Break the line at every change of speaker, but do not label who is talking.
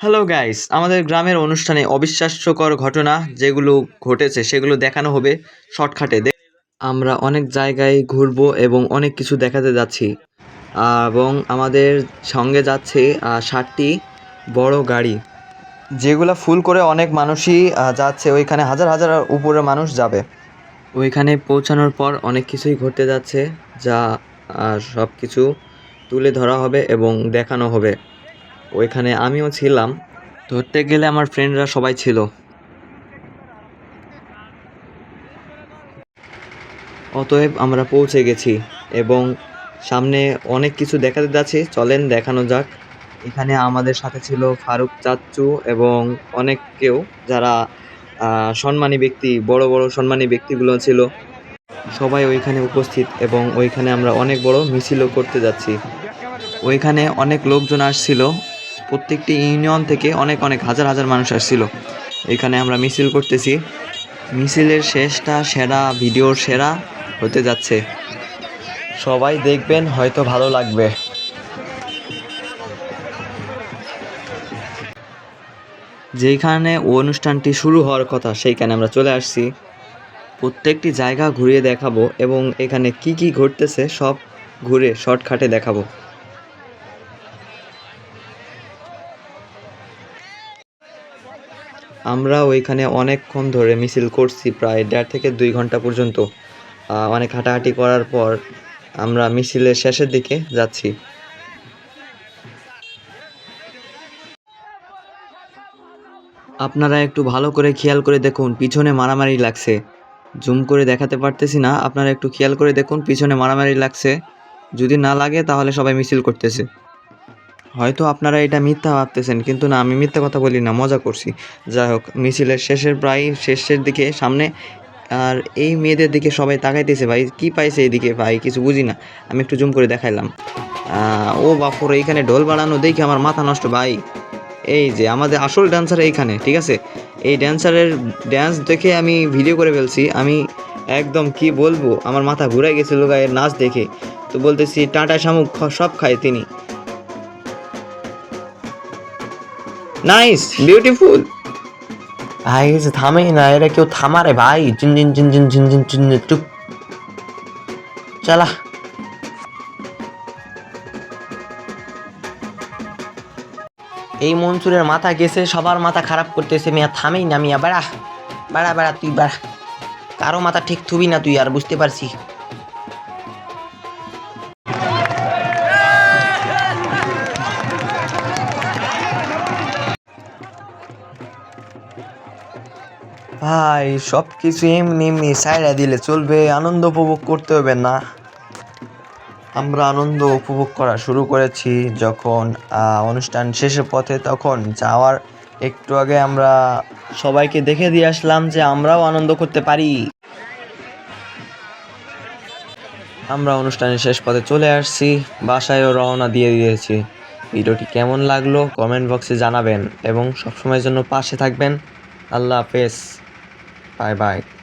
Hello guys আমাদের গ্রামের অনুষ্ঠানে অবিশ্বাস্যকর ঘটনা যেগুলো ঘটেছে, সেগুলো দেখানো হবে শর্টকাটে। আমরা অনেক জায়গায় ঘুরবো এবং অনেক কিছু দেখাতে যাচ্ছি। এবং আমাদের সঙ্গে যাচ্ছে ষাটটি বড় গাড়ি। যেগুলো ফুল করে অনেক মানুষই যাচ্ছে। ওইখানে হাজার হাজার উপরে মানুষ যাবে। ওইখানে পৌঁছানোর পর অনেক কিছুই ঘটতে যাচ্ছে, যা সব কিছু তুলে ধরা হবে এবং দেখানো হবে। ওইখানে আমিও ছিলাম। ধরতে গেলে আমার ফ্রেন্ডরা সবাই ছিল। অতএব আমরা পৌঁছে গেছি এবং সামনে অনেক কিছু দেখাতে যাচ্ছে। চলেন দেখানো যাক। এখানে আমাদের সাথে ছিল ফারুক চাচ্চু এবং অনেক কেউ যারা সম্মানী ব্যক্তি, বড় বড় সম্মানী ব্যক্তিগুলো ছিল। সবাই ওইখানে উপস্থিত এবং ওইখানে আমরা অনেক বড় মিছিলও করতে যাচ্ছি। ওইখানে অনেক লোকজন আসছিল। প্রত্যেকটি ইউনিয়ন থেকে অনেক অনেক হাজার হাজার মানুষ আসছিল। এখানে আমরা মিছিল করতেছি। মিছিলের শেষটা সেরা, ভিডিওর সেরা হতে যাচ্ছে। সবাই দেখবেন, হয়তো ভালো লাগবে। যেখানে অনুষ্ঠানটি শুরু হওয়ার কথা, সেইখানে আমরা চলে আসছি। প্রত্যেকটি জায়গা ঘুরিয়ে দেখাবো এবং এখানে কি কি ঘটতেছে সব ঘুরে, শর্টকাটে দেখাবো। আমরা ওইখানে অনেকক্ষণ ধরে মিছিল করছি, প্রায় দেড় থেকে দুই ঘণ্টা পর্যন্ত। অনেক হাঁটাহাঁটি করার পর আমরা মিছিলের শেষের দিকে যাচ্ছি। আপনারা একটু ভালো করে খেয়াল করে দেখুন, পিছনে মারামারি লাগছে। জুম করে দেখাতে পারতেছি না, আপনারা একটু খেয়াল করে দেখুন, পিছনে মারামারি লাগছে। যদি না লাগে তাহলে সবাই মিছিল করতেছে। হয়তো আপনারা এটা মিথ্যা ভাবতেছেন, কিন্তু না, আমি মিথ্যা কথা বলি না, মজা করছি। যাই হোক, মিছিলের শেষের প্রায় শেষের দিকে সামনে, আর এই মেয়েদের দিকে সবাই তাকাইতেছে, ভাই, কি পাইছে এইদিকে ভাই, কিছু বুঝি না। আমি একটু জুম করে দেখাইলাম। ও বাপুর এইখানে ঢোল বাড়ানো দেখে আমার মাথা নষ্ট, ভাই। এই যে, আমাদের আসল ড্যান্সার এইখানে, ঠিক আছে? এই ড্যান্সারের ড্যান্স দেখে আমি ভিডিও করে ফেলছি। আমি একদম কি বলব, আমার মাথা ঘুরে গেছিল গায়ের নাচ দেখে। তো বলতেছি, টাটা শামুক, সব খায় তিনি। নাইস বিউটিফুল
ভাই এসে থামে না, এরা কেউ থামারে ভাই। জিন জিন জিন জিন জিন জিন জিন চুপ চালা। এই মনসুরের মাথা গেছে, সবার মাথা খারাপ করতেছে, মিয়া, থামেই না, মিয়া, বেড়া। বেড়া বেড়া, তুই বেড়া। কারও মাথা ঠিক থুবি না তুই, আর বুঝতে পারছি।
ভাই সব কিছু এমনি এমনি সাইডা দিলে চলবে, আনন্দ উপভোগ করতে হবে না। আমরা আনন্দ উপভোগ করা শুরু করেছি যখন অনুষ্ঠান শেষের পথে তখন যাওয়ার একটু আগে আমরা সবাইকে দেখে দিয়ে আসলাম যে আমরাও আনন্দ করতে পারি। আমরা অনুষ্ঠানের শেষ পথে চলে আসছি, বাসায়ও রওনা দিয়ে দিয়েছি। ভিডিওটি কেমন লাগল কমেন্ট বক্সে জানাবেন এবং সবসময়ের জন্য পাশে থাকবেন। আল্লাহ হাফেজ। Bay bay.